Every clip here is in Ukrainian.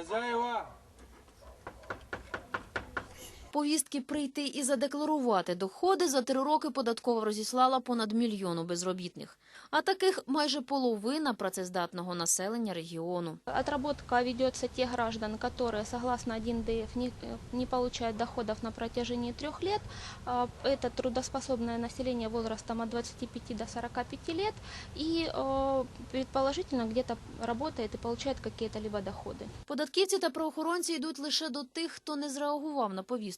હજાર એવા Повістки прийти і задекларувати доходи за три роки податкова розіслала понад мільйону безробітних. А таких майже половина працездатного населення регіону. Отработка ведется тех граждан, которые, согласно 1ДФ, не, не получают доходов на протяжении трех лет. А, Это трудоспособное население возрастом от 25 до 45 лет и э, предположительно где-то работает и получает какие-то либо доходы. Податківці та правоохоронці йдуть лише до тих, хто не зреагував на повістку.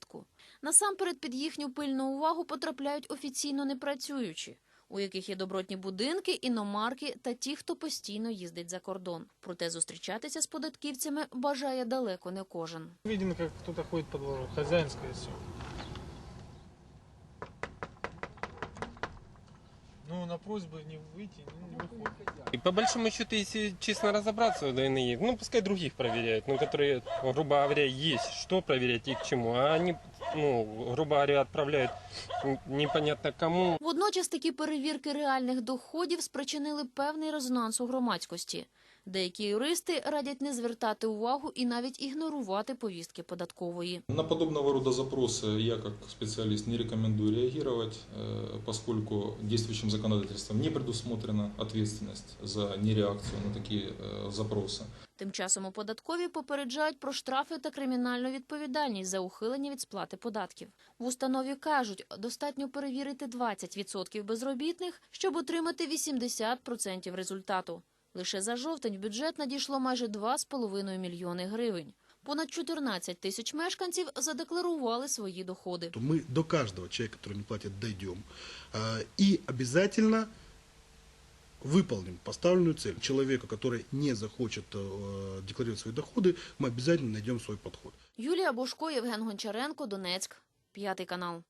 Насамперед під їхню пильну увагу потрапляють офіційно непрацюючі, у яких є добротні будинки, іномарки та ті, хто постійно їздить за кордон. Проте зустрічатися з податківцями бажає далеко не кожен. Видно, как кто-то ходит по двору. Хозяин, скорее всего. Ну, на просьбы не выйти, ну, не выходит. По большому счету, если честно разобраться, да, иные, ну пускай других проверяют, ну которые, грубо говоря, есть что проверять и к чему, а они, ну, грубо говоря, отправляют непонятно кому, Водночас такі перевірки реальних доходів спричинили певний резонанс у громадськості. Деякі юристи радять не звертати увагу і навіть ігнорувати повістки податкової. На подобного рода запросы я как специалист не рекомендую реагировать, э, поскольку действующим законодательством не предусмотрена ответственность за нереакцию на такие э, запросы. Тим часом у податкові попереджають про штрафи та кримінальну відповідальність за ухилення від сплати податків. В установі кажуть, достатньо перевірити 20% безробітних, щоб отримати 80% результату. Лише за жовтень в бюджет надійшло майже 2,5 мільйони гривень. Понад 14 тисяч мешканців задекларували свої доходи. то мы до каждого человека, который не платит, дойдем. А, И обязательно выполним поставленную цель. Человеку, который не захочет э, декларировать свои доходы, мы обязательно найдем свой подход. Юлія Бошко, Євген Гончаренко, Донецьк, п'ятий канал.